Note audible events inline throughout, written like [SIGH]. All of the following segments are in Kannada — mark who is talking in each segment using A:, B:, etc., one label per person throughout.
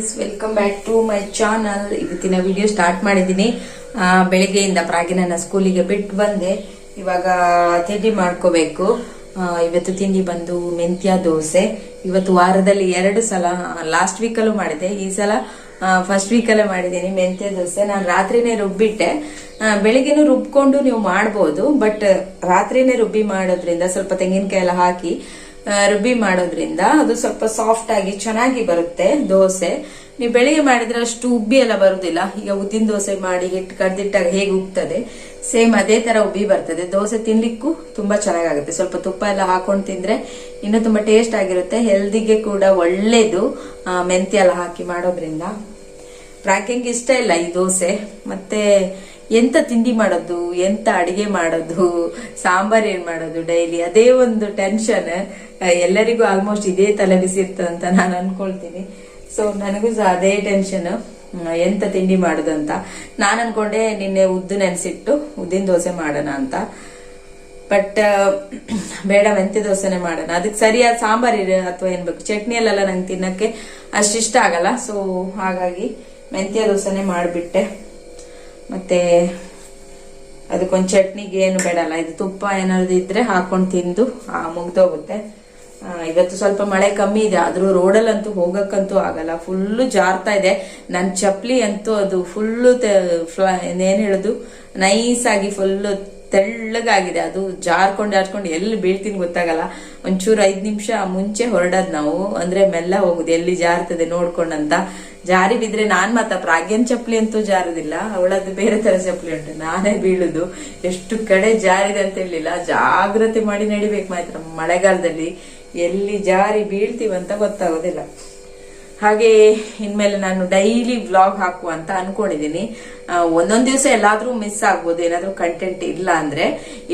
A: Guys welcome back to my channel ಇವತ್ತಿನ ವಿಡಿಯೋ ಸ್ಟಾರ್ಟ್ ಮಾಡಿದ್ದೀನಿ. ಬೆಳಿಗ್ಗೆಯಿಂದ ಪ್ರಾಗಿ ಪ್ರಾಗಿನ ಸ್ಕೂಲಿಗೆ ಬಿಟ್ಟು ಬಂದೆ. ಇವಾಗ ತಿಂಡಿ ಮಾಡ್ಕೋಬೇಕು. ಇವತ್ತು ತಿಂಡಿ ಬಂದು ಮೆಂತ್ಯ ದೋಸೆ. ಇವತ್ತು ವಾರದಲ್ಲಿ ಎರಡು ಸಲ ಲಾಸ್ಟ್ ವೀಕಲ್ಲೂ ಮಾಡಿದೆ. ಈ ಸಲ ಫಸ್ಟ್ ವೀಕಲ್ಲೇ ಮಾಡಿದ್ದೀನಿ ಮೆಂತ್ಯ ದೋಸೆ. ನಾನು ರಾತ್ರಿನೇ ರುಬ್ಬಿಟ್ಟೆ. ಬೆಳಿಗ್ಗೆನೂ ರುಬ್ಕೊಂಡು ನೀವು ಮಾಡ್ಬೋದು ಬಟ್ ರಾತ್ರಿನೇ ರುಬ್ಬಿ ಮಾಡೋದ್ರಿಂದ ಸ್ವಲ್ಪ ತೆಂಗಿನಕಾಯಿ ಎಲ್ಲ ಹಾಕಿ ರುಬ್ಬಿ ಮಾಡೋದ್ರಿಂದ ಅದು ಸ್ವಲ್ಪ ಸಾಫ್ಟ್ ಆಗಿ ಚೆನ್ನಾಗಿ ಬರುತ್ತೆ, ದೋಸೆ. ನೀವು ಬೆಳಿಗ್ಗೆ ಮಾಡಿದ್ರೆ ಅಷ್ಟು ಉಬ್ಬಿ ಎಲ್ಲ ಬರುದಿಲ್ಲ. ಈಗ ಉದ್ದಿನ ದೋಸೆ ಮಾಡಿ ಹಿಟ್ಟು ಕಡ್ದಿಟ್ಟಾಗ ಹೇಗೆ ಉಗ್ತದೆ? ಸೇಮ್ ಅದೇ ತರ ಉಬ್ಬಿ ಬರ್ತದೆ. ದೋಸೆ ತಿನ್ಲಿಕ್ಕೂ ತುಂಬಾ ಚೆನ್ನಾಗಾಗುತ್ತೆ. ಸ್ವಲ್ಪ ತುಪ್ಪ ಎಲ್ಲ ಹಾಕೊಂಡು ತಿಂದ್ರೆ ಇನ್ನೂ ತುಂಬಾ ಟೇಸ್ಟ್ ಆಗಿರುತ್ತೆ. ಹೆಲ್ದಿಗೆ ಕೂಡ ಒಳ್ಳೇದು ಮೆಂತ್ಯ ಎಲ್ಲ ಹಾಕಿ ಮಾಡೋದ್ರಿಂದ. ಪ್ರಾಕಿಂಗ್ ಇಷ್ಟ ಇಲ್ಲ ಈ ದೋಸೆ. ಮತ್ತೆ ಎಂತ ತಿಂಡಿ ಮಾಡೋದು, ಎಂತ ಅಡಿಗೆ ಮಾಡೋದು, ಸಾಂಬಾರ್ ಏನ್ ಮಾಡೋದು ಡೈಲಿ ಅದೇ ಒಂದು ಟೆನ್ಷನ್ ಎಲ್ಲರಿಗೂ ಆಲ್ಮೋಸ್ಟ್ ಇದೇ ತಲೆ ಬಿಸಿ ಅಂತ ನಾನು ಅನ್ಕೊಳ್ತೀನಿ. ಸೊ ನನಗೂ ಸಹ ಅದೇ ಟೆನ್ಷನ್ ಎಂತ ತಿಂಡಿ ಮಾಡೋದು ಅಂತ. ನಾನು ಅನ್ಕೊಂಡೆ ನಿನ್ನೆ ಉದ್ದು ನೆನೆಸಿಟ್ಟು, ಉದ್ದಿನ ದೋಸೆ ಮಾಡೋಣ ಅಂತ. ಬಟ್ ಬೇಡ, ಮೆಂತ್ಯ ದೋಸೆನೆ ಮಾಡೋಣ. ಅದಕ್ಕೆ ಸರಿಯಾದ ಸಾಂಬಾರ್ ಇರ, ಅಥವಾ ಏನ್ ಬೇಕು? ಚಟ್ನಿಯಲ್ಲೆಲ್ಲ ನಂಗೆ ತಿನ್ನಕ್ಕೆ ಅಷ್ಟಿಷ್ಟ ಆಗಲ್ಲ. ಸೊ ಹಾಗಾಗಿ ಮೆಂತ್ಯ ದೋಸೆನೆ ಮಾಡಿಬಿಟ್ಟೆ. ಮತ್ತೆ ಅದಕ್ಕೊಂದು ಚಟ್ನಿಗೆ ಏನು ಬೇಡಲ್ಲ, ಇದು ತುಪ್ಪ ಏನಾದ್ರು ಇದ್ರೆ ಹಾಕೊಂಡು ತಿಂದು ಮುಗ್ದೋಗುತ್ತೆ. ಇವತ್ತು ಸ್ವಲ್ಪ ಮಳೆ ಕಮ್ಮಿ ಇದೆ, ಆದ್ರೂ ರೋಡಲ್ಲಂತೂ ಹೋಗಕ್ಕಂತೂ ಆಗಲ್ಲ. ಫುಲ್ಲು ಜಾರ್ತಾ ಇದೆ. ನನ್ನ ಚಪ್ಲಿ ಅಂತೂ ಅದು ಫುಲ್ಲು ಏನು ಹೇಳೋದು ನೈಸ್ ಆಗಿ ಫುಲ್ಲು ತೆಳ್ಳಗಾಗಿದೆ. ಅದು ಜಾರ್ಕೊಂಡು ಜಾರ್ಕೊಂಡು ಎಲ್ಲಿ ಬೀಳ್ತೀನಿ ಗೊತ್ತಾಗಲ್ಲ. ಒಂಚೂರು ಐದು ನಿಮಿಷ ಮುಂಚೆ ಹೊರಡೋದು ನಾವು, ಅಂದ್ರೆ ಮೆಲ್ಲ ಹೋಗುದು, ಎಲ್ಲಿ ಜಾರ್ತದೆ ನೋಡ್ಕೊಂಡಂತ. ಜಾರಿ ಬಿದ್ರೆ ನಾನ್ ಮಾತ್ರ, ಪ್ರಾಗ್ಯನ್ ಚಪ್ಪಲಿ ಅಂತೂ ಜಾರುದಿಲ್ಲ, ಅವಳದ್ದು ಬೇರೆ ತರ ಚಪ್ಪಲಿ ಉಂಟು. ನಾನೇ ಬೀಳುದು. ಎಷ್ಟು ಕಡೆ ಜಾರಿದೆ ಅಂತ ಹೇಳಿಲ್ಲ ಜಾಗ್ರತೆ ಮಾಡಿ ನಡಿಬೇಕು ಮಾತ್ರ. ಮಳೆಗಾಲದಲ್ಲಿ ಎಲ್ಲಿ ಜಾರಿ ಬೀಳ್ತೀವಂತ ಗೊತ್ತಾಗೋದಿಲ್ಲ. ಹಾಗೆ ಇನ್ಮೇಲೆ ನಾನು ಡೈಲಿ ವ್ಲಾಗ್ ಹಾಕುವ ಅಂತ ಅನ್ಕೊಂಡಿದ್ದೀನಿ ಒಂದೊಂದ್ ದಿವಸ ಎಲ್ಲಾದ್ರೂ ಮಿಸ್ ಆಗ್ಬೋದು, ಏನಾದ್ರೂ ಕಂಟೆಂಟ್ ಇಲ್ಲ ಅಂದ್ರೆ.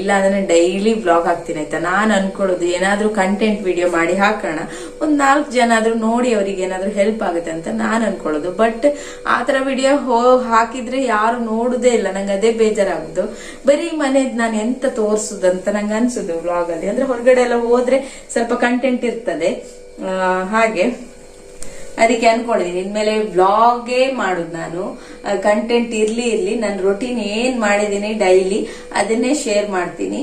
A: ಇಲ್ಲ ಅಂದ್ರೆ ಡೈಲಿ ವ್ಲಾಗ್ ಹಾಕ್ತೀನಿ ಆಯ್ತಾ? ನಾನು ಅನ್ಕೊಳ್ಳೋದು ಏನಾದ್ರೂ ಕಂಟೆಂಟ್ ವಿಡಿಯೋ ಮಾಡಿ ಹಾಕೋಣ. ಒಂದ್ ನಾಲ್ಕು ಜನ ಆದ್ರೂ ನೋಡಿ ಅವರಿಗೆ ಏನಾದ್ರೂ ಹೆಲ್ಪ್ ಆಗುತ್ತೆ ಅಂತ ನಾನು ಅನ್ಕೊಳ್ಳೋದು. ಬಟ್ ಆ ತರ ವಿಡಿಯೋ ಹೋ, ಹಾಕಿದ್ರೆ ಯಾರು ನೋಡುದೇ ಇಲ್ಲ. ನಂಗೆ ಅದೇ ಬೇಜಾರಾಗುದು. ಬರೀ ಮನೆದ್ ನಾನು ಎಂತ ತೋರ್ಸುದಂತ ನಂಗೆ ಅನ್ಸುದು ವ್ಲಾಗ್ ಅಲ್ಲಿ. ಅಂದ್ರೆ ಹೊರಗಡೆ ಎಲ್ಲ ಹೋದ್ರೆ ಸ್ವಲ್ಪ ಕಂಟೆಂಟ್ ಇರ್ತದೆ. ಹಾಗೆ. ಅದಕ್ಕೆ ಅನ್ಕೊಂಡಿದೀನಿ. ಇನ್ಮೇಲೆ ವ್ಲಾಗೇ ಮಾಡುದು ನಾನು. ಕಂಟೆಂಟ್ ಇರ್ಲಿ ಇರ್ಲಿ. ನನ್ನ ರೊಟೀನ್ ಏನ್ ಮಾಡಿದ್ದೀನಿ ಡೈಲಿ ಅದನ್ನೇ ಶೇರ್ ಮಾಡ್ತೀನಿ.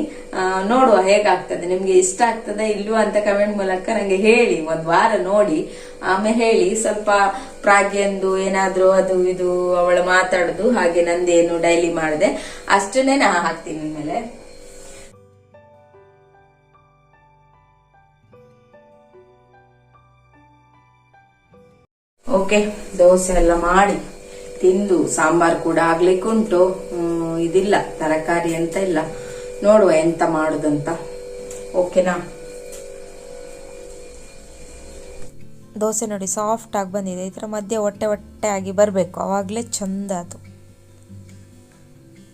A: ನೋಡುವ ಹೇಗಾಗ್ತದೆ. ನಿಮ್ಗೆ ಇಷ್ಟ ಆಗ್ತದೆ, ಇಲ್ವಾ ಅಂತ ಕಮೆಂಟ್ ಮೂಲಕ ನಂಗೆ ಹೇಳಿ. ಒಂದ್ ವಾರ ನೋಡಿ. ಆಮೇಲೆ ಹೇಳಿ. ಸ್ವಲ್ಪ ಪ್ರಾಗ್ಯಂದು ಏನಾದ್ರೂ ಅದು ಇದು ಅವಳ ಮಾತಾಡುದು, ಹಾಗೆ ನಂದೇನು ಡೈಲಿ ಮಾಡಿದೆ, ಅಷ್ಟನ್ನೇ ನಾ ಹಾಕ್ತೀನಿ ಇನ್ಮೇಲೆ. ಓಕೆ, ದೋಸೆ ಎಲ್ಲ ಮಾಡಿ, ತಿಂದು, ಸಾಂಬಾರ್ ಕೂಡ ಆಗ್ಲಿಕ್ಕುಂಟು ಇದಿಲ್ಲ, ತರಕಾರಿ ಅಂತ ಇಲ್ಲ. ನೋಡುವ ಎಂತ ಮಾಡುದಂತ. ಓಕೆನಾ?
B: ದೋಸೆ ನೋಡಿ ಸಾಫ್ಟ್ ಆಗಿ ಬಂದಿದೆ. ಇದರ ಮಧ್ಯೆ ಹೊಟ್ಟೆ ಹೊಟ್ಟೆ ಆಗಿ ಬರಬೇಕು. ಆವಾಗಲೇ ಚಂದ ಅದು.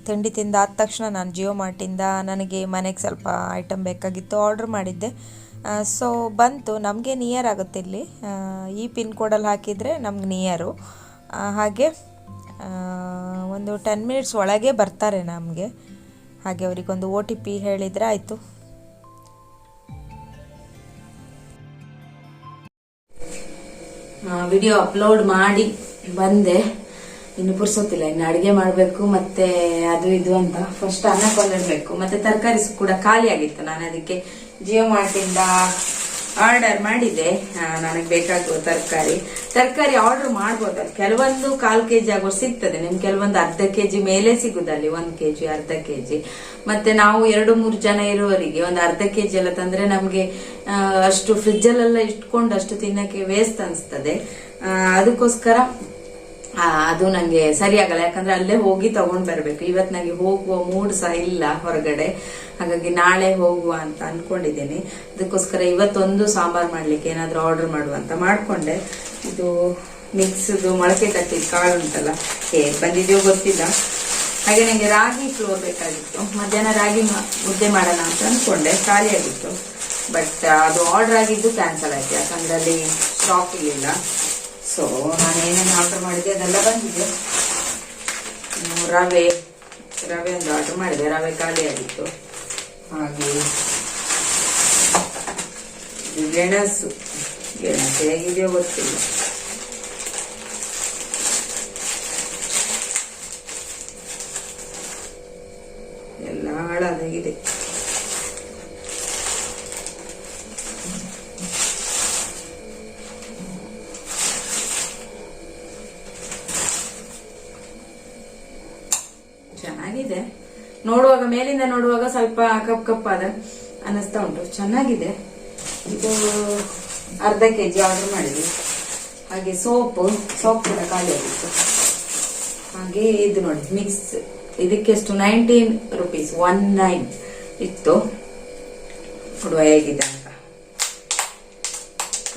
B: ತಿಂಡಿ ತಿಂದಾದ ತಕ್ಷಣ ನಾನು ಜಿಯೋ ಮಾರ್ಟಿಂದ ನನಗೆ ಮನೆಗೆ ಸ್ವಲ್ಪ ಐಟಮ್ ಬೇಕಾಗಿತ್ತು. ಆರ್ಡ್ರ್ ಮಾಡಿದ್ದೆ. ಸೊ ಬಂತು. ನಮಗೆ ನಿಯರ್ ಆಗುತ್ತೆ ಇಲ್ಲಿ. ಈ ಪಿನ್ ಕೋಡಲ್ಲಿ ಹಾಕಿದರೆ ನಮ್ಗೆ ನಿಯರು ಹಾಗೆ ಒಂದು ಟೆನ್ ಮಿನಿಟ್ಸ್ ಒಳಗೆ ಬರ್ತಾರೆ ನಮಗೆ. ಹಾಗೆ ಅವರಿಗೊಂದು ಒ ಟಿ ಪಿ ಹೇಳಿದರೆ ಆಯಿತು.
A: ವಿಡಿಯೋ ಅಪ್ಲೋಡ್ ಮಾಡಿ ಬಂದೆ. ಇನ್ನು ಪುರ್ಸೋತಿಲ್ಲ ಇನ್ನು ಅಡುಗೆ ಮಾಡಬೇಕು, ಮತ್ತೆ ಅದು ಇದು ಅಂತ. ಫಸ್ಟ್ ಅನ್ನ ಕೊಂಡಿರ್ಬೇಕು ಮತ್ತೆ ತರಕಾರಿ ಕೂಡ ಖಾಲಿ ಆಗಿತ್ತು. ನಾನು ಅದಕ್ಕೆ ಜಿಯೋ ಮಾರ್ಟಿಂದ ಆರ್ಡರ್ ಮಾಡಿದೆ. ನನಗೆ ಬೇಕಾಗುವ ತರಕಾರಿ. ತರಕಾರಿ ಆರ್ಡರ್ ಮಾಡ್ಬೋದಲ್ಲ. ಕೆಲವೊಂದು ಕಾಲ್ ಕೆಜಿ ಆಗೋ ಸಿಗ್ತದೆ. ನಿಮ್ಗೆ ಕೆಲವೊಂದು ಅರ್ಧ ಕೆಜಿ ಮೇಲೆ ಸಿಗುದಲ್ಲಿ ಕೆ ಕೆಜಿ ಅರ್ಧ ಕೆಜಿ ಮತ್ತೆ ನಾವು ಎರಡು, ಮೂರು ಜನ ಇರುವವರಿಗೆ ಒಂದು ಅರ್ಧ ಕೆಜಿ ಎಲ್ಲ ತಂದ್ರೆ ನಮಗೆ ಅಷ್ಟು ಫ್ರಿಜ್ ಅಲ್ಲೆಲ್ಲ ಇಟ್ಕೊಂಡು ಅಷ್ಟು ತಿನ್ನಕ್ಕೆ ವೇಸ್ಟ್ ಅನಿಸ್ತದೆ. ಅದಕ್ಕೋಸ್ಕರ ಅದು ನನಗೆ ಸರಿಯಾಗಲ್ಲ. ಯಾಕಂದ್ರೆ ಅಲ್ಲೇ ಹೋಗಿ ತಗೊಂಡ್ ಬರ್ಬೇಕು. ಇವತ್ತು ನನಗೆ ಹೋಗುವ ಮೂಡ್ ಸಹ ಇಲ್ಲ ಹೊರಗಡೆ. ಹಾಗಾಗಿ ನಾಳೆ ಹೋಗುವ ಅಂತ ಅನ್ಕೊಂಡಿದ್ದೇನೆ. ಅದಕ್ಕೋಸ್ಕರ ಇವತ್ತೊಂದು ಸಾಂಬಾರ್ ಮಾಡ್ಲಿಕ್ಕೆ ಏನಾದ್ರೂ ಆರ್ಡರ್ ಮಾಡುವ ಅಂತ ಮಾಡ್ಕೊಂಡೆ. ಇದು ಮಿಕ್ಸ್ದು ಮೊಳಕೆ ಕಟ್ಟಿದ ಕಾಳು ಉಂಟಲ್ಲ ಏ ಬಂದಿದೆಯೋ ಗೊತ್ತಿಲ್ಲ. ಹಾಗೆ ನನಗೆ ರಾಗಿ ಫ್ಲೋರ್ ಬೇಕಾಗಿತ್ತು. ಮಧ್ಯಾಹ್ನ ರಾಗಿ ಮುದ್ದೆ ಮಾಡೋಣ ಅಂತ ಅನ್ಕೊಂಡೆ. ಖಾಲಿ ಆಗಿತ್ತು. ಬಟ್ ಅದು ಆರ್ಡರ್ ಆಗಿದ್ದು ಕ್ಯಾನ್ಸಲ್ ಆಯ್ತು. ಯಾಕಂದ್ರೆ ಅಲ್ಲಿ ಸ್ಟಾಕ್ ಇರಲಿಲ್ಲ ಸೊ ನಾನು ಏನೇನು ಆರ್ಡರ್ ಮಾಡಿದೆ ಅದೆಲ್ಲ ಬಂದಿದೆ. ರವೆ ರವೆ ಒಂದು ಆರ್ಡರ್ ಮಾಡಿದೆ. ರವೆ ಖಾಲಿ ಆಗಿತ್ತು. ಹಾಗೆ ಗೆಣಸು. ಗೆಣಸು ಹೇಗಿದೆಯೋ ಗೊತ್ತಿಲ್ಲ. ಎಲ್ಲ ಹಾಳಾದಾಗಿದೆ. ಚೆನ್ನಾಗಿದೆ. ನೋಡುವಾಗ, ಮೇಲಿಂದ ನೋಡುವಾಗ ಸ್ವಲ್ಪ ಕಪ್ ಕಪ್ಪಾದ ಅನ್ನಿಸ್ತಾ ಉಂಟು. ಚೆನ್ನಾಗಿದೆ. ಇದು ಅರ್ಧ ಕೆ ಜಿ ಆರ್ಡರ್ ಮಾಡಿದ್ವಿ. ಹಾಗೆ ಸೋಪು, ಸೋಪ್ ಕೂಡ ಖಾಲಿ ಆಗಿತ್ತು. ಹಾಗೆ ಇದು ನೋಡಿ ಮಿಕ್ಸ್ ಇದಕ್ಕೆ ಎಷ್ಟು? ನೈನ್ಟೀನ್ ರುಪೀಸ್ ಒನ್ ನೈನ್ ಇತ್ತು. ಕೊಡುವ ಹೇಗಿದೆ ಅಂತ.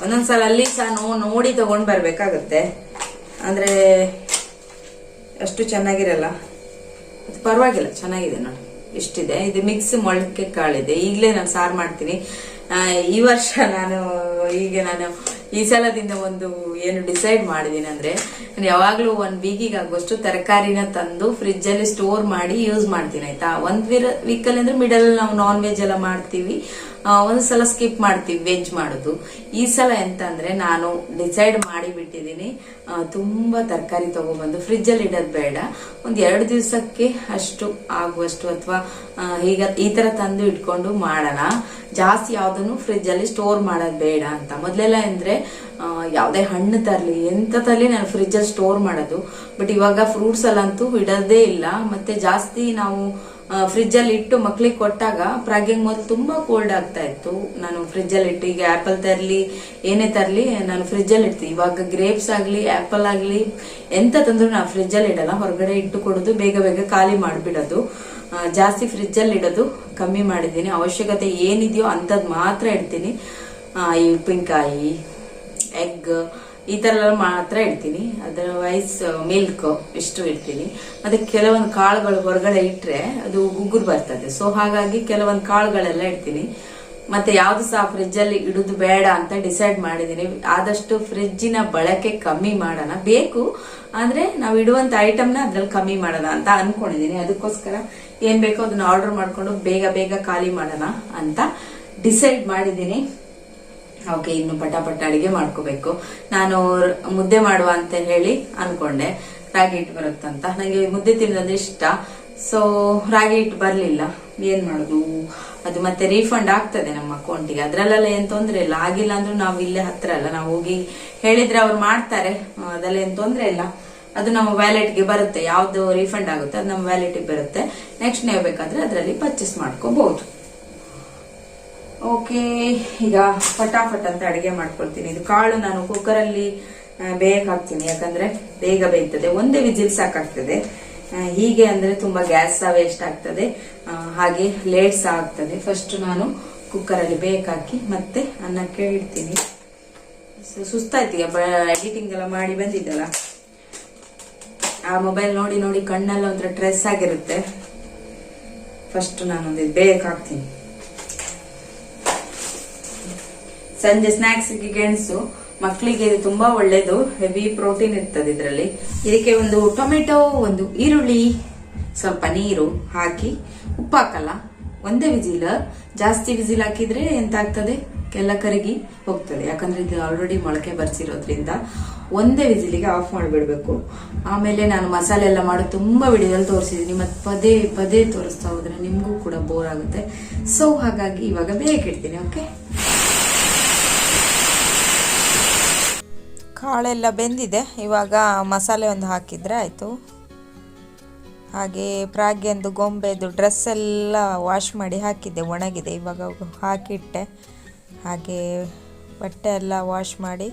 A: ಒಂದೊಂದ್ಸಲ ಅಲ್ಲಿ ಸಹ ನೋಡಿ ತಗೊಂಡ್ ಬರ್ಬೇಕಾಗುತ್ತೆ. ಅಂದ್ರೆ ಅಷ್ಟು ಚೆನ್ನಾಗಿರಲ್ಲ. ಪರವಾಗಿಲ್ಲ, ಚೆನ್ನಾಗಿದೆ ನೋಡಿ. ಇಷ್ಟಿದೆ. ಇದು ಮಿಕ್ಸ್ ಮೊಳಕೆ ಕಾಳಿದೆ. ಈಗಲೇ ನಾನು ಸಾರು ಮಾಡ್ತೀನಿ. ಈ ವರ್ಷ ನಾನು ಈಗ ನಾನು ಈ ಸಲದಿಂದ ಒಂದು ಏನು ಡಿಸೈಡ್ ಮಾಡಿದ್ದೀನಿ ಅಂದ್ರೆ, ನಾನು ಯಾವಾಗಲೂ ಒಂದು ವೀಕಿಗೆ ಆಗುವಷ್ಟು ತರಕಾರಿನ ತಂದು ಫ್ರಿಜ್ ಅಲ್ಲಿ ಸ್ಟೋರ್ ಮಾಡಿ ಯೂಸ್ ಮಾಡ್ತೀನಿ, ಆಯ್ತಾ? ಒಂದು ವೀಕ್ ವೀಕಲ್ಲಿ ಅಂದರೆ ಮಿಡಲ್ ನಾವು ನಾನ್ ವೆಜ್ ಎಲ್ಲ ಮಾಡ್ತೀವಿ. ಆ, ಒಂದ್ ಸಲ ಸ್ಕಿಪ್ ಮಾಡ್ತೀವಿ ವೆಜ್ ಮಾಡೋದು. ಈ ಸಲ ಎಂತ ನಾನು ಡಿಸೈಡ್ ಮಾಡಿ ಬಿಟ್ಟಿದ್ದೀನಿ ತುಂಬಾ ತರಕಾರಿ ತಗೊಬಂದು ಫ್ರಿಜ್ ಅಲ್ಲಿ ಇಡೋದು ಬೇಡ. ಒಂದ್ ಎರಡು ದಿವಸಕ್ಕೆ ಅಷ್ಟು ಆಗುವಷ್ಟು ಅಥವಾ ಈಗ ಈ ತರ ತಂದು ಇಟ್ಕೊಂಡು ಮಾಡೋಣ. ಜಾಸ್ತಿ ಯಾವ್ದನ್ನು ಫ್ರಿಜ್ ಅಲ್ಲಿ ಸ್ಟೋರ್ ಮಾಡೋದು ಬೇಡ ಅಂತ. ಮೊದ್ಲೆಲ್ಲ ಅಂದ್ರೆ ಯಾವ್ದೇ ಹಣ್ಣು ತರ್ಲಿ ಎಂತ ತರ್ಲಿ ನಾನು ಫ್ರಿಜ್ ಅಲ್ಲಿ ಸ್ಟೋರ್ ಮಾಡೋದು. ಬಟ್ ಇವಾಗ ಫ್ರೂಟ್ಸ್ ಅಲ್ಲಂತೂ ಇಡೋದೇ ಇಲ್ಲ. ಮತ್ತೆ ಜಾಸ್ತಿ ನಾವು ಫ್ರಿಜ್ ಅಲ್ಲಿ ಇಟ್ಟು ಮಕ್ಳಿಗೆ ಕೊಟ್ಟಾಗ ಪ್ರಾಗಿಂಗ್ ಮೊದಲು ತುಂಬಾ ಕೋಲ್ಡ್ ಆಗ್ತಾ ಇತ್ತು. ನಾನು ಫ್ರಿಜ್ ಅಲ್ಲಿ ಇಟ್ಟು, ಈಗ ಆಪಲ್ ತರ್ಲಿ, ಏನೇ ತರ್ಲಿ, ನಾನು ಫ್ರಿಜ್ ಅಲ್ಲಿ ಇಡ್ತೀನಿ. ಇವಾಗ ಗ್ರೇಪ್ಸ್ ಆಗ್ಲಿ ಆಪಲ್ ಆಗ್ಲಿ, ಎಂತ ತಂದ್ರು ನಾನು ಫ್ರಿಜ್ ಅಲ್ಲಿ ಇಡಲ್ಲ. ಹೊರಗಡೆ ಇಟ್ಟು ಕೊಡೋದು, ಬೇಗ ಬೇಗ ಖಾಲಿ ಮಾಡಿಬಿಡೋದು. ಜಾಸ್ತಿ ಫ್ರಿಜ್ ಅಲ್ಲಿ ಇಡೋದು ಕಮ್ಮಿ ಮಾಡಿದ್ದೀನಿ. ಅವಶ್ಯಕತೆ ಏನಿದೆಯೋ ಅಂತದ್ ಮಾತ್ರ ಇಡ್ತೀನಿ. ಈ ಉಪ್ಪಿನಕಾಯಿ ಎಗ್ ಈ ಥರ ಮಾತ್ರ ಇಡ್ತೀನಿ. ಅದರ್ವೈಸ್ ಮಿಲ್ಕ್ ಇಷ್ಟು ಇಡ್ತೀನಿ. ಮತ್ತೆ ಕೆಲವೊಂದು ಕಾಳುಗಳು ಹೊರಗಡೆ ಇಟ್ರೆ ಅದು ಗುಗ್ಗುರು ಬರ್ತದೆ. ಸೊ ಹಾಗಾಗಿ ಕೆಲವೊಂದು ಕಾಳುಗಳೆಲ್ಲ ಇಡ್ತೀನಿ. ಮತ್ತೆ ಯಾವ್ದು ಸಹ ಫ್ರಿಜ್ ಅಲ್ಲಿ ಇಡುದು ಬೇಡ ಅಂತ ಡಿಸೈಡ್ ಮಾಡಿದೀನಿ ಆದಷ್ಟು ಫ್ರಿಜ್ಜಿನ ಬಳಕೆ ಕಮ್ಮಿ ಮಾಡೋಣ. ಬೇಕು, ಆದ್ರೆ ನಾವು ಇಡುವಂತ ಐಟಮ್ನ ಅದ್ರಲ್ಲಿ ಕಮ್ಮಿ ಮಾಡೋಣ ಅಂತ ಅನ್ಕೊಂಡಿದೀನಿ ಅದಕ್ಕೋಸ್ಕರ ಏನ್ ಬೇಕೋ ಅದನ್ನ ಆರ್ಡರ್ ಮಾಡ್ಕೊಂಡು ಬೇಗ ಬೇಗ ಖಾಲಿ ಮಾಡೋಣ ಅಂತ ಡಿಸೈಡ್ ಮಾಡಿದೀನಿ ಓಕೆ ಇನ್ನು ಪಟ ಪಟ ಅಡಿಗೆ ಮಾಡ್ಕೋಬೇಕು. ನಾನು ಮುದ್ದೆ ಮಾಡುವ ಅಂತ ಹೇಳಿ ಅನ್ಕೊಂಡೆ. ರಾಗಿ ಹಿಟ್ಟು ಬರುತ್ತಂತ. ನನಗೆ ಮುದ್ದೆ ತಿನ್ನೋದಂದ್ರೆ ಇಷ್ಟ. ಸೊ ರಾಗಿ ಹಿಟ್ಟು ಬರ್ಲಿಲ್ಲ. ಏನ್ ಮಾಡುದು? ಅದು ಮತ್ತೆ ರೀಫಂಡ್ ಆಗ್ತದೆ ನಮ್ಮ ಅಕೌಂಟಿಗೆ ಅದ್ರಲ್ಲೆಲ್ಲ ಏನ್ ತೊಂದ್ರೆ ಇಲ್ಲ. ಆಗಿಲ್ಲ ಅಂದ್ರೂ ನಾವು ಇಲ್ಲೇ ಹತ್ರ ಅಲ್ಲ. ನಾವು ಹೋಗಿ ಹೇಳಿದ್ರೆ ಅವ್ರು ಮಾಡ್ತಾರೆ. ಅದೆಲ್ಲ ಏನ್ ತೊಂದ್ರೆ ಇಲ್ಲ. ಅದು ನಮ್ಮ ವ್ಯಾಲೆಟ್ಗೆ ಬರುತ್ತೆ. ಯಾವ್ದು ರೀಫಂಡ್ ಆಗುತ್ತೆ ಅದು ನಮ್ಮ ವ್ಯಾಲೆಟ್ಗೆ ಬರುತ್ತೆ. ನೆಕ್ಸ್ಟ್ ನೀವು ಬೇಕಾದ್ರೆ ಅದರಲ್ಲಿ ಪರ್ಚೇಸ್ ಮಾಡ್ಕೋಬಹುದು ಓಕೆ, ಈಗ ಫಟಾಫಟ್ ಅಂತ ಅಡುಗೆ ಮಾಡ್ಕೊಳ್ತೀನಿ. ಇದು ಕಾಳು ನಾನು ಕುಕ್ಕರಲ್ಲಿ ಬೇಯಕ್ ಹಾಕ್ತೀನಿ. ಯಾಕಂದ್ರೆ ಬೇಗ ಬೇಯ್ತದೆ. ಒಂದೇ ವಿಜಿಲ್ ಸಾಕಾಗ್ತದೆ. ಹೀಗೆ ಅಂದ್ರೆ ತುಂಬಾ ಗ್ಯಾಸ್ ಸಹ ವೇಸ್ಟ್ ಆಗ್ತದೆ. ಹಾಗೆ ಲೇಟ್ ಸಹ ಆಗ್ತದೆ. ಫಸ್ಟ್ ನಾನು ಕುಕ್ಕರಲ್ಲಿ ಹಾಕಿ, ಮತ್ತೆ ಅನ್ನಕ್ಕೆ ಇಡ್ತೀನಿ. ಸೊ ಈಗ ಎಡಿಟಿಂಗ್ ಎಲ್ಲ ಮಾಡಿ ಬಂದಿದ್ದಲ್ಲ. ಆ ಮೊಬೈಲ್ ನೋಡಿ ನೋಡಿ ಕಣ್ಣಲ್ಲ ಒಂಥರ ಟ್ರೆಸ್ ಆಗಿರುತ್ತೆ. ಫಸ್ಟ್ ನಾನೊಂದು ಬೇಯಕ್ ಹಾಕ್ತೀನಿ. ಸಂಜೆ ಸ್ನಾಕ್ಸ್ ಗೆಣಸು ಮಕ್ಕಳಿಗೆ ಇದು ತುಂಬಾ ಒಳ್ಳೇದು ಹೆವಿ ಪ್ರೋಟೀನ್ ಇರ್ತದೆ ಇದರಲ್ಲಿ. ಇದಕ್ಕೆ ಒಂದು ಟೊಮೆಟೊ ಒಂದು ಈರುಳ್ಳಿ, ಸ್ವಲ್ಪ ನೀರು ಹಾಕಿ, ಉಪ್ಪು ಹಾಕಲ್ಲ, ಒಂದೇ ವಿಜಿಲ್ ಜಾಸ್ತಿ ವಿಜಿಲ್ ಹಾಕಿದ್ರೆ ಎಂತ ಆಗ್ತದೆ ಎಲ್ಲ ಕರಗಿ ಹೋಗ್ತದೆ. ಯಾಕಂದ್ರೆ ಇದು ಆಲ್ರೆಡಿ ಮೊಳಕೆ ಬರ್ಸಿರೋದ್ರಿಂದ ಒಂದೇ ವಿಜಿಲಿಗೆ ಆಫ್ ಮಾಡಿಬಿಡ್ಬೇಕು. ಆಮೇಲೆ ನಾನು ಮಸಾಲೆ ಎಲ್ಲ ಮಾಡಿ ತುಂಬಾ ವಿಡಿಯೋದಲ್ಲಿ ತೋರಿಸಿದೀನಿ ಮತ್ತೆ ಪದೇ ಪದೇ ತೋರಿಸ್ತಾ ಹೋದ್ರೆ ನಿಮಗೂ ಕೂಡ ಬೋರ್ ಆಗುತ್ತೆ. ಸೊ ಹಾಗಾಗಿ ಇವಾಗ ಬೇಗ ಇಡ್ತೀನಿ ಓಕೆ
B: ಕಾಳೆಲ್ಲ ಬೆಂದಿದೆ. ಇವಾಗ ಮಸಾಲೆ ಒಂದು ಹಾಕಿದರೆ ಆಯಿತು. ಹಾಗೆ ಪ್ರಾಗ್ಯಂದು ಗೊಂಬೆದು ಡ್ರೆಸ್ ಎಲ್ಲ ವಾಶ್ ಮಾಡಿ ಹಾಕಿದ್ದೆ, ಒಣಗಿದೆ. ಇವಾಗ ಹಾಕಿಟ್ಟೆ. ಹಾಗೆ ಬಟ್ಟೆ ಎಲ್ಲ ವಾಶ್ ಮಾಡಿ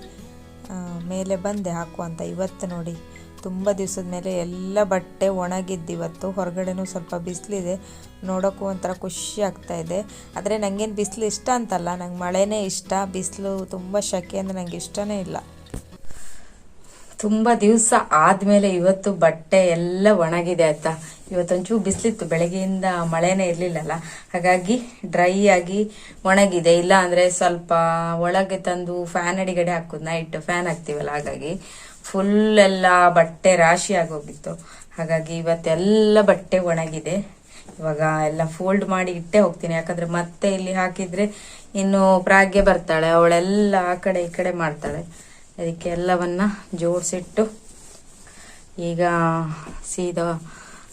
B: ಮೇಲೆ ಬಂದೆ ಹಾಕುವಂತ ಇವತ್ತು ನೋಡಿ. ತುಂಬ ದಿವಸದ ಮೇಲೆ ಎಲ್ಲ ಬಟ್ಟೆ ಒಣಗಿದ್ದು ಇವತ್ತು. ಹೊರಗಡೆನೂ ಸ್ವಲ್ಪ ಬಿಸಿಲಿದೆ. ನೋಡೋಕ್ಕೂ ಒಂಥರ ಖುಷಿ ಆಗ್ತಾ ಇದೆ. ಆದರೆ ನನಗೇನು ಬಿಸಿಲು ಇಷ್ಟ ಅಂತಲ್ಲ. ನಂಗೆ ಮಳೆನೇ ಇಷ್ಟ. ಬಿಸಿಲು ತುಂಬ ಶೆಕೆ ಅಂದರೆ ನನಗೆ ಇಷ್ಟನೇ ಇಲ್ಲ.
A: ತುಂಬಾ ದಿವಸ ಆದ್ಮೇಲೆ ಇವತ್ತು ಬಟ್ಟೆ ಎಲ್ಲ ಒಣಗಿದೆ ಆಯ್ತಾ? ಇವತ್ತೊಂಚೂರು ಬಿಸಿಲಿತ್ತು, ಬೆಳಗ್ಗೆಯಿಂದ ಮಳೆನೇ ಇರ್ಲಿಲ್ಲಲ್ಲ? ಹಾಗಾಗಿ ಡ್ರೈ ಆಗಿ ಒಣಗಿದೆ. ಇಲ್ಲ ಅಂದ್ರೆ ಸ್ವಲ್ಪ ಒಳಗೆ ತಂದು ಫ್ಯಾನ್ ಅಡಿಗಡೆ ಹಾಕುದು, ನೈಟ್ ಫ್ಯಾನ್ ಹಾಕ್ತಿವಲ್ಲ, ಹಾಗಾಗಿ ಫುಲ್ ಎಲ್ಲ ಬಟ್ಟೆ ರಾಶಿ ಆಗೋಗಿತ್ತು ಹಾಗಾಗಿ ಇವತ್ತೆಲ್ಲ ಬಟ್ಟೆ ಒಣಗಿದೆ. ಇವಾಗ ಎಲ್ಲ ಫೋಲ್ಡ್ ಮಾಡಿ ಇಟ್ಟೆ ಹೋಗ್ತೀನಿ. ಯಾಕಂದ್ರೆ ಮತ್ತೆ ಇಲ್ಲಿ ಹಾಕಿದ್ರೆ ಇನ್ನು ಪ್ರಾಗ್ಗೆ ಬರ್ತಾಳೆ, ಅವಳೆಲ್ಲ ಆ ಕಡೆ ಈ ಕಡೆ ಮಾಡ್ತಾಳೆ. ಅದಕ್ಕೆ ಎಲ್ಲವನ್ನ ಜೋಡಿಸಿಟ್ಟು ಈಗ ಸೀದಾ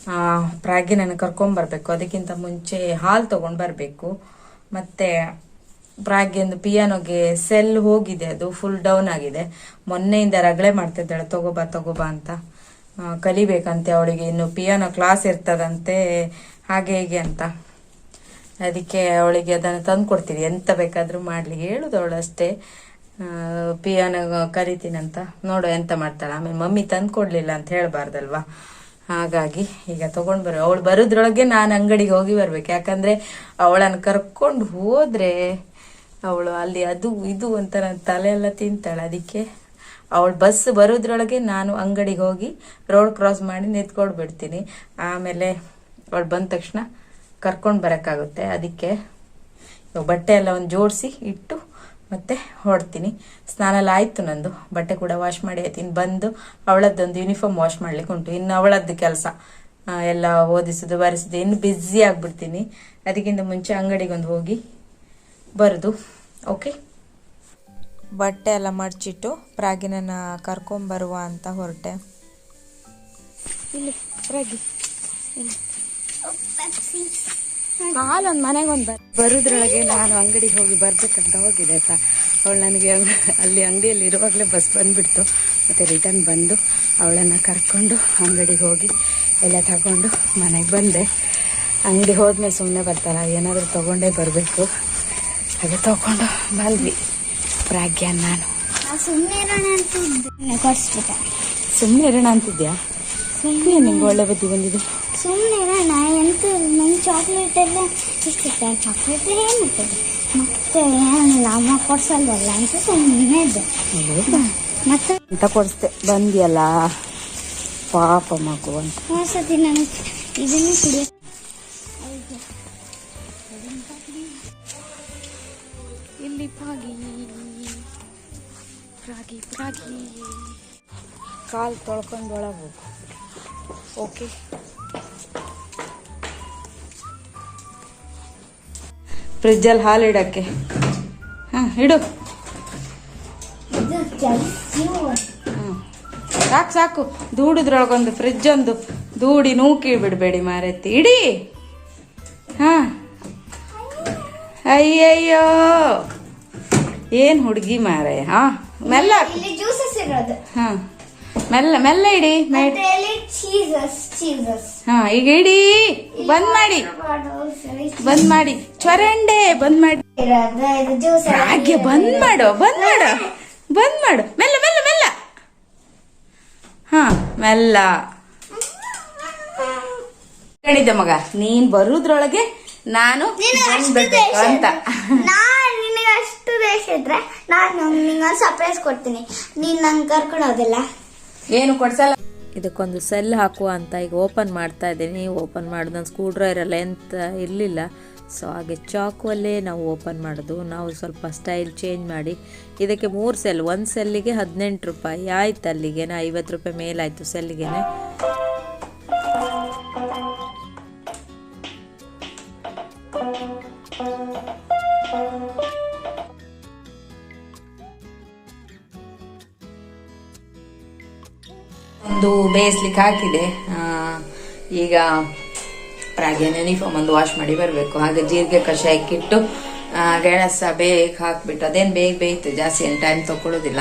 A: ಆ, ಪ್ರಾಗ್ಯನನ್ನು ಕರ್ಕೊಂಬರ್ಬೇಕು. ಅದಕ್ಕಿಂತ ಮುಂಚೆ ಹಾಲು ತೊಗೊಂಡು ಬರಬೇಕು. ಮತ್ತೆ ಪ್ರಾಗ್ಯಂದು ಪಿಯಾನೋಗೆ ಸೆಲ್ ಹೋಗಿದೆ ಅದು ಫುಲ್ ಡೌನ್ ಆಗಿದೆ. ಮೊನ್ನೆಯಿಂದ ರಗಳೆ ಮಾಡ್ತಿದ್ದಾಳೆ ತಗೋಬಾ ತಗೋಬಾ ಅಂತ. ಕಲಿಬೇಕಂತೆ ಅವಳಿಗೆ. ಇನ್ನು ಪಿಯಾನೋ ಕ್ಲಾಸ್ ಇರ್ತದಂತೆ ಹಾಗೆ ಹೀಗೆ ಅಂತ. ಅದಕ್ಕೆ ಅವಳಿಗೆ ಅದನ್ನು ತಂದು ಕೊಡ್ತೀವಿ ಎಂತ ಬೇಕಾದರೂ ಮಾಡಲಿ. ಹೇಳುದು ಅವಳು ಅಷ್ಟೇ. ಪಿಯಾನೋ ಕರಿತೀನಂತ. ನೋಡು ಎಂತ ಮಾಡ್ತಾಳೆ. ಆಮೇಲೆ ಮಮ್ಮಿ ತಂದು ಕೊಡ್ಲಿಲ್ಲ ಅಂತ ಹೇಳಬಾರ್ದಲ್ವಾ? ಹಾಗಾಗಿ ಈಗ ತಗೊಂಡ್ ಬರೋ ಅವಳು ಬರೋದ್ರೊಳಗೆ ನಾನು ಅಂಗಡಿಗೆ ಹೋಗಿ ಬರ್ಬೇಕು. ಯಾಕಂದ್ರೆ ಅವಳನ್ನು ಕರ್ಕೊಂಡು ಹೋದ್ರೆ ಅವಳು ಅಲ್ಲಿ ಅದು ಇದು ಅಂತ ನನ್ನ ತಲೆ ಎಲ್ಲ ತಿಂತಾಳೆ. ಅದಕ್ಕೆ ಅವಳು ಬಸ್ ಬರೋದ್ರೊಳಗೆ ನಾನು ಅಂಗಡಿಗೆ ಹೋಗಿ ರೋಡ್ ಕ್ರಾಸ್ ಮಾಡಿ ನಿಂತ್ಕೊಂಡು ಬಿಡ್ತೀನಿ ಆಮೇಲೆ ಅವಳು ಬಂದ ತಕ್ಷಣ ಕರ್ಕೊಂಡು ಬರೋಕ್ಕಾಗುತ್ತೆ. ಅದಕ್ಕೆ ಬಟ್ಟೆ ಎಲ್ಲ ಒಂದು ಜೋಡಿಸಿ ಇಟ್ಟು ಮತ್ತೆ ಹೊಡ್ತೀನಿ. ಸ್ನಾನ ಎಲ್ಲ ಆಯ್ತು ನಂದು. ಬಟ್ಟೆ ಕೂಡ ವಾಶ್ ಮಾಡಿ ಆಯ್ತೀನಿ ಇನ್ನು ಬಂದು ಅವಳದ್ದೊಂದು ಯೂನಿಫಾರ್ಮ್ ವಾಶ್ ಮಾಡ್ಲಿಕ್ಕೆ ಉಂಟು. ಇನ್ನು ಅವಳದ್ದು ಕೆಲಸ. ಎಲ್ಲ ಓದಿಸೋದು ಬರೆಸೋದು. ಇನ್ನು ಬ್ಯುಸಿ ಆಗ್ಬಿಡ್ತೀನಿ. ಅದಕ್ಕಿಂತ ಮುಂಚೆ ಅಂಗಡಿಗೊಂದು ಹೋಗಿ ಬರೋದು. ಓಕೆ
B: ಬಟ್ಟೆ ಎಲ್ಲ ಮಡ್ಚಿಟ್ಟು ಪ್ರಾಗಿನನ್ನ ಕರ್ಕೊಂಬರುವ ಅಂತ ಹೊರಟೆ.
A: ಹಾಲೊಂದು ಮನೆಗೆ ಬರುದ್ರೊಳಗೆ ಬರ್ ಬರೋದ್ರೊಳಗೆ ನಾನು ಅಂಗಡಿಗೆ ಹೋಗಿ ಬರ್ಬೇಕಂತ ಹೋಗಿದೆ ಆಯ್ತಾ? ಅವಳು ನನಗೆ ಅಲ್ಲಿ ಅಂಗಡಿಯಲ್ಲಿ ಇರುವಾಗಲೇ ಬಸ್ ಬಂದ್ಬಿಡ್ತು. ಮತ್ತು ರಿಟರ್ನ್ ಬಂದು ಅವಳನ್ನು ಕರ್ಕೊಂಡು ಅಂಗಡಿಗೆ ಹೋಗಿ ಎಲ್ಲ ತಗೊಂಡು ಮನೆಗೆ ಬಂದೆ. ಅಂಗಡಿ ಹೋದ್ಮೇಲೆ ಸುಮ್ಮನೆ ಬರ್ತಾರ? ಏನಾದರೂ ತಗೊಂಡೇ ಬರಬೇಕು. ಹಾಗೆ ತಗೊಂಡು ಬಂದ್ವಿ. ಪ್ರಾಗ್ಯಾನ್ ನಾನು.
C: ಸುಮ್ಮನೆ ಇರೋಣ ಅಂತ ಇದ್ದೆ
A: ಸುಮ್ಮನೆ ಇರೋಣ ಅಂತಿದ್ಯಾ? ಸುಮ್ಮನೆ ನಿಂಗೆ ಒಳ್ಳೆ ಬುದ್ಧಿ ಬಂದಿದೆ?
C: ಸುಮ್ಮನೆ ನಾನು ಎಂತ ನಂಗೆ ಚಾಕ್ಲೇಟ್ ಎಲ್ಲ ಇಷ್ಟ ಚಾಕ್ಲೇಟ್ ಏನಿರ್ತದೆ ಮತ್ತೆ ಏನಿಲ್ಲ ಅಮ್ಮ ಕೊಡ್ಸಲ್ವಲ್ಲ ಅಂತ ಸುಮ್ಮನೆ ಇದ್ದೆ ಮತ್ತೆ?
A: ಅಂತ ಕೊಡಿಸ್ದೆ? ಬಂದಿಯಲ್ಲ? ಪಾಪ ಮಗು ಅಂತ.
C: ಒಂದ್ಸತಿ ನನಗೆ ಇದನ್ನೇ ಕುಡಿಯ
A: ಇಲ್ಲಿ ಪಾಗಿ ರಾಗಿ ರಾಗಿ. ಕಾಲು ತೊಳ್ಕೊಂಡು ಒಳಗೆ ಹೋಗು. ಓಕೆ ಫ್ರಿಜ್ಜಲ್ಲಿ ಹಾಲು ಇಡೋಕ್ಕೆ. ಹಾಂ ಇಡು. ಸಾಕು ಸಾಕು. ದೂಡಿದ್ರೊಳಗೊಂದು ಫ್ರಿಜ್ ಒಂದು ದೂಡಿ ನೂಕಿ ಬಿಡಬೇಡಿ ಮಾರೈತಿ. ಇಡಿ. ಹಾಂ. ಅಯ್ಯಯ್ಯೋ. ಏನು ಹುಡುಗಿ ಮಾರಾಯ ಹಾಂ ಮೆಲ್ಲ ಹಾ. ಮೆಲ್ಲ ಮೆಲ್ಲ ಇಡಿ. ಹಾ ಈಗ ಇಡಿ. ಬಂದ್ ಮಾಡಿ. ಬಂದ್ ಮಾಡಿ. ಚೊರಂಡೆ ಬಂದ್ ಮಾಡಿ. ಹಾಗೆ ಬಂದ್ ಮಾಡು ಬಂದ್ ಮಾಡು. ಬಂದ್ ಮಾಡು. ಮೆಲ್ಲ ಮೆಲ್ಲ ಮೆಲ್ಲ. ಹಾ ಮೆಲ್ಲ. ಹೇಳಿದ್ದೆ ಮಗ ನೀನ್ ಬರುದ್ರೊಳಗೆ ನಾನು ಅಂತ.
C: ಅಷ್ಟು ದೇಶ ಇದ್ರೆ ನಾನು ನಿಂಗೆ ಸರ್ಪ್ರೈಸ್ ಕೊಡ್ತೀನಿ. ನೀನ್ ನಂಗೆ ಕರ್ಕೊಂಡು ಹೋದಿಲ್ಲ.
A: ಏನು ಕೊಡ್ಸಲ್ಲ.
B: ಇದಕ್ಕೊಂದು ಸೆಲ್ ಹಾಕುವ ಅಂತ ಈಗ ಓಪನ್ ಮಾಡ್ತಾ ಇದ್ದೀನಿ. ಓಪನ್ ಮಾಡೋದು ನನ್ನ ಸ್ಕ್ರೂ ಡ್ರೈವರ್ ಎಂತ ಇರಲಿಲ್ಲ. ಸೊ ಹಾಗೆ ಚಾಕುವಲ್ಲೇ ನಾವು ಓಪನ್ ಮಾಡೋದು. ನಾವು ಸ್ವಲ್ಪ ಸ್ಟೈಲ್ ಚೇಂಜ್ ಮಾಡಿ. ಇದಕ್ಕೆ ಮೂರು ಸೆಲ್, ಒಂದು ಸೆಲ್ಲಿಗೆ ಹದಿನೆಂಟು ರೂಪಾಯಿ. ಆಯ್ತು ಅಲ್ಲಿಗೆನೆ, ಐವತ್ತು ರೂಪಾಯಿ ಮೇಲಾಯಿತು ಸೆಲ್ಲಿಗೆನೆ.
A: ಒಂದು ಬೇಯಿಸ್ಲಿಕ್ಕೆ ಹಾಕಿದೆ. ಈಗ ರಾಗಿಯ ಯೂನಿಫಾರ್ಮ್ ಒಂದು ವಾಶ್ ಮಾಡಿ ಬರಬೇಕು. ಹಾಗೆ ಜೀರಿಗೆ ಕಷಾಯಕ್ಕಿಟ್ಟು ಗೆಣಸ ಬೇಗ ಹಾಕ್ಬಿಟ್ಟು, ಅದೇನು ಬೇಗ ಬೇಯ್ತು ಜಾಸ್ತಿ ಏನು ಟೈಮ್ ತೊಗೊಳ್ಳೋದಿಲ್ಲ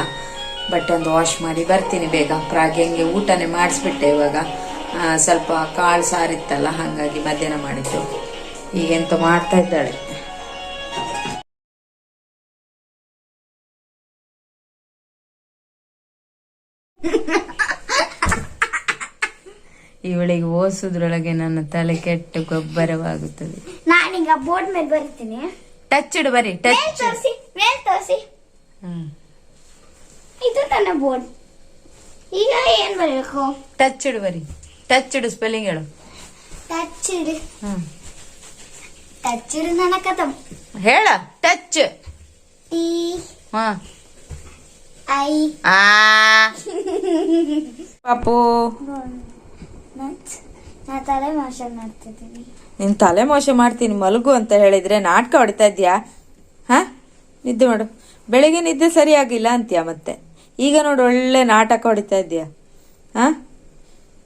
A: ಬಟ್ ಒಂದು ವಾಶ್ ಮಾಡಿ ಬರ್ತೀನಿ ಬೇಗ. ಪ್ರಾಗ್ಯಂಗೆ ಊಟನೇ ಮಾಡಿಸ್ಬಿಟ್ಟೆ ಇವಾಗ. ಸ್ವಲ್ಪ ಕಾಳು ಸಾರಿತ್ತಲ್ಲ, ಹಾಗಾಗಿ ಮಧ್ಯಾಹ್ನ ಮಾಡಿದ್ದು. ಈಗೆಂತ ಮಾಡ್ತಾ ಇದ್ದಾಳೆ. ಇವಳಿಗೆ ಓಸುದ್ರೊಳಗೆ ನನ್ನ ತಲೆ ಕೆಟ್ಟು ಗೊಬ್ಬರವಾಗುತ್ತದೆ.
C: ನಾನೀಗ ಬೋರ್ಡ್ ಮೇಲೆ ಬರೀತೀನಿ.
A: ಟಚ್ ಇಡು ಬರಿ ಟಚ್
C: ತೋರಿಸಿ ಮೇಲ್ ತೋರಿಸಿ. ಇದು ನನ್ನ ಬೋರ್ಡ್. ಈಗ ಏನ್ ಬರಬೇಕು?
A: ಟಚ್ ಇಡು ಬರಿ ಟಚ್ ಇಡು ಸ್ಪೆಲ್ಲಿಂಗ್ ಹೇಳು.
C: ಟಚ್ ಇಡು. ಟಚ್ ಇಡು ನನ್ನ ಕಥಂ.
A: ಹೇಳ ಟಚ್
C: ಟಿ
A: ಹಾ.
C: ಐ.
A: ಆ. [LAUGHS] ಪಾಪು. ನಿನ್ ತಲೆ ಮೋಸ ಮಾಡ್ತೀನಿ, ಮಲಗು ಅಂತ ಹೇಳಿದ್ರೆ ನಾಟಕ ಹೊಡಿತಾ ಇದ್ಯಾ ಹಾ? ನಿದ್ದೆ ಮಾಡು. ಬೆಳಿಗ್ಗೆ ನಿದ್ದೆ ಸರಿಯಾಗಿಲ್ಲ ಅಂತೀಯ ಮತ್ತೆ? ಈಗ ನೋಡು, ಒಳ್ಳೆ ನಾಟಕ ಹೊಡಿತಾ ಇದ್ಯಾ ಹಾ?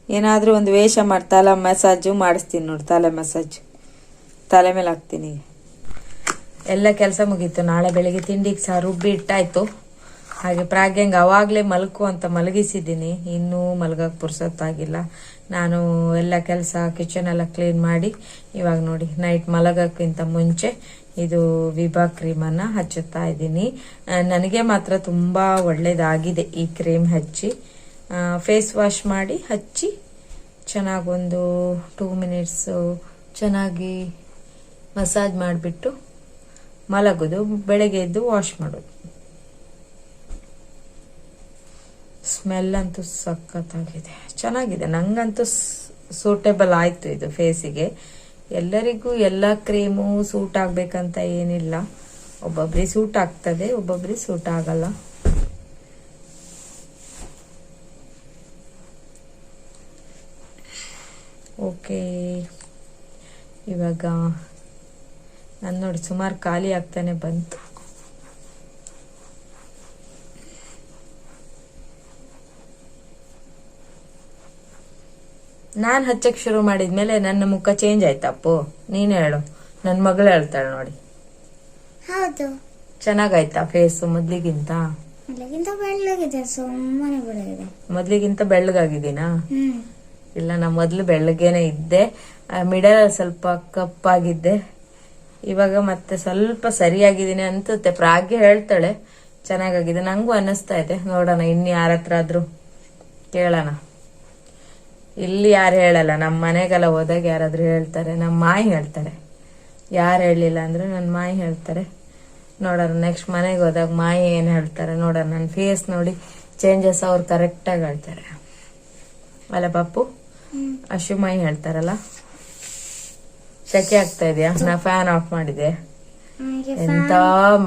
A: ಏನಾದರೂ ಒಂದು ವೇಷ ಮಾಡಿ, ತಲೆ ಮಸಾಜು ಮಾಡಿಸ್ತೀನಿ ನೋಡು, ತಲೆ ಮಸಾಜ್. ತಲೆ ಮೇಲೆ ಹಾಕ್ತೀನಿ ಎಲ್ಲ ಕೆಲಸ ಮುಗೀತು, ನಾಳೆ ಬೆಳಿಗ್ಗೆ ತಿಂಡಿಗೆ ಸಹ ರುಬ್ಬಿ ಇಟ್ಟಾಯ್ತು ಹಾಗೆ ಪ್ರಾಗ್ಯಂಗೆ ಅವಾಗ್ಲೇ ಮಲ್ಕು ಅಂತ ಮಲಗಿಸಿದ್ದೀನಿ. ಇನ್ನೂ ಮಲಗಕ್ಕೆ ಪುರ್ಸೊತ್ತಾಗಿಲ್ಲ. ನಾನು ಎಲ್ಲ ಕೆಲಸ ಕಿಚನ್ ಎಲ್ಲ ಕ್ಲೀನ್ ಮಾಡಿ, ಇವಾಗ ನೋಡಿ ನೈಟ್ ಮಲಗಕ್ಕಿಂತ ಮುಂಚೆ ಇದು ವಿಭಾ ಕ್ರೀಮನ್ನು ಹಚ್ಚುತ್ತಾ ಇದ್ದೀನಿ. ನನಗೆ ಮಾತ್ರ ತುಂಬ ಒಳ್ಳೇದಾಗಿದೆ ಈ ಕ್ರೀಮ್ ಹಚ್ಚಿ. ಫೇಸ್ ವಾಶ್ ಮಾಡಿ ಹಚ್ಚಿ, ಚೆನ್ನಾಗೊಂದು ಟೂ ಮಿನಿಟ್ಸು ಚೆನ್ನಾಗಿ ಮಸಾಜ್ ಮಾಡಿಬಿಟ್ಟು ಮಲಗೋದು, ಬೆಳಗ್ಗೆ ಎದ್ದು ವಾಶ್ ಮಾಡೋದು. ಸ್ಮೆಲ್ ಅಂತೂ ಸಖತ್ತಾಗಿದೆ. ಚೆನ್ನಾಗಿದೆ. ನಂಗಂತೂ ಸೂಟೇಬಲ್ ಆಯಿತು ಇದು ಫೇಸಿಗೆ ಎಲ್ಲರಿಗೂ ಎಲ್ಲ ಕ್ರೀಮು ಸೂಟ್ ಆಗಬೇಕಂತ ಏನಿಲ್ಲ. ಒಬ್ಬೊಬ್ರಿಗೆ ಸೂಟ್ ಆಗ್ತದೆ, ಒಬ್ಬೊಬ್ರಿಗೆ ಸೂಟ್ ಆಗಲ್ಲ. ಓಕೆ. ಇವಾಗ, ನಾನು ನೋಡಿ, ಸುಮಾರು ಖಾಲಿ ಆಗ್ತಾನೆ ಬಂತು. ನಾನು ಹಚ್ಚಕ್ ಶುರು ಮಾಡಿದ್ಮೇಲೆ ನನ್ನ ಮುಖ ಚೇಂಜ್ ಆಯ್ತಪ್ಪು ನೀನು ಹೇಳು. ನನ್ನ ಮಗಳು ಹೇಳ್ತಾಳೆ ನೋಡಿ.
C: ಹೌದು.
A: ಚೆನ್ನಾಗಾಯ್ತಾ ಫೇಸು ಮೊದ್ಲಿಗಿಂತ?
C: ಬೆಳ್ಳಗಿದೆ ಸುಮ್ಮನೆ
A: ಮೊದ್ಲಿಗಿಂತ ಬೆಳ್ಳಗಾಗಿದ್ದೀನಾ? ಇಲ್ಲ ನಾ ಮೊದ್ಲು ಬೆಳ್ಳಗೇನೆ ಇದ್ದೆ. ಮಿಡಲ್ ಸ್ವಲ್ಪ ಕಪ್ಪಾಗಿದ್ದೆ. ಇವಾಗ ಮತ್ತೆ ಸ್ವಲ್ಪ ಸರಿಯಾಗಿದ್ದೀನಿ ಅನ್ಸುತ್ತೆ. ಪ್ರಾಗ್ಯ ಹೇಳ್ತಾಳೆ ಚೆನ್ನಾಗಾಗಿದೆ. ನಂಗೂ ಅನ್ನಿಸ್ತಾ ಇದೆ. ನೋಡೋಣ ಇನ್ನು ಯಾರತ್ರ ಆದ್ರೂ ಕೇಳೋಣ. ಇಲ್ಲಿ ಯಾರು ಹೇಳಲ್ಲ ನಮ್ಮ ಮನೆಗೆಲ್ಲ ಹೋದಾಗ ಯಾರಾದರೂ ಹೇಳ್ತಾರೆ ನಮ್ಮ ಮಾಯಿ ಹೇಳ್ತಾರೆ. ಯಾರು ಹೇಳಿಲ್ಲ ಅಂದ್ರೆ ನನ್ನ ಮಾಯಿ ಹೇಳ್ತಾರೆ. ನೋಡೋರು ನೆಕ್ಸ್ಟ್ ಮನೆಗೆ ಹೋದಾಗ ಮಾಯಿ ಏನು ಹೇಳ್ತಾರೆ ನೋಡೋಣ. ನನ್ನ ಫೇಸ್ ನೋಡಿ ಚೇಂಜಸ್ ಅವ್ರು ಕರೆಕ್ಟಾಗಿ ಹೇಳ್ತಾರೆ. ಅಲ್ಲ ಪಪ್ಪು ಅಶು ಮಾಯಿ ಹೇಳ್ತಾರಲ್ಲ? ಶೆಕೆ ಆಗ್ತಾ ಇದೆಯಾ? ನಾ ಫ್ಯಾನ್ ಆಫ್ ಮಾಡಿದೆ. ಎಂತ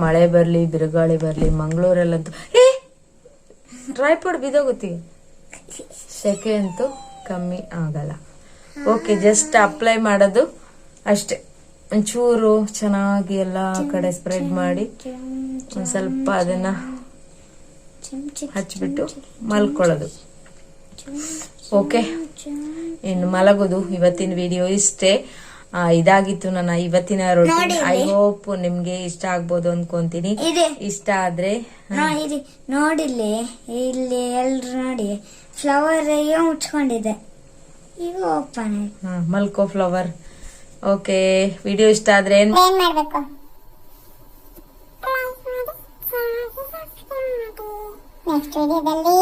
A: ಮಳೆ ಬರ್ಲಿ ಬಿರುಗಾಳಿ ಬರ್ಲಿ ಮಂಗಳೂರಲ್ಲಂತೂ. ಟ್ರೈಪಾಡ್ ಬಿದೋಗುತ್ತೆ ಸೆಕೆ ಅಂತೂ. ಕಮ್ಮಿ ಆಗಲ್ಲ. ಓಕೆ ಜಸ್ಟ್ ಅಪ್ಲೈ ಮಾಡೋದು ಅಷ್ಟೇ. ಒಂಚೂರು ಚೆನ್ನಾಗಿ ಎಲ್ಲ ಕಡೆ ಸ್ಪ್ರೆಡ್ ಮಾಡಿ ಒಂದ್ ಸ್ವಲ್ಪ ಅದನ್ನ ಹಚ್ಬಿಟ್ಟು ಮಲ್ಕೊಳ್ಳೋದು. ಓಕೆ ಇನ್ನು ಮಲಗೋದು ಇವತ್ತಿನ ವಿಡಿಯೋ ಇಷ್ಟೇ. ಇದಾಗಿತ್ತು ನನ್ನ ಇವತ್ತಿನ ರೊಟೀನ್ ಐ ಹೋಪ್ ನಿಮ್ಗೆ ಇಷ್ಟ ಆಗ್ಬೋದು ಅನ್ಕೊಂತೀನಿ. ಇಷ್ಟ ಆದ್ರೆ
C: ನೋಡಿ ನೋಡಿಲ್ಲಿ ಇಲ್ಲಿ ಎಲ್ರು ನೋಡಿ. ಫ್ಲವರ್ ಮುಚ್ಕೊಂಡಿದೆ ಈಗ ಓಪನ್
A: ಹಾ, ಮಲ್ಕೋ ಫ್ಲವರ್ ಓಕೆ ವಿಡಿಯೋ ಇಷ್ಟ ಆದ್ರೆ ಏನ್
C: ಏನ್ ಮಾಡ್ಬೇಕು? ನೆಕ್ಸ್ಟ್ ವಿಡಿಯೋದಲ್ಲಿ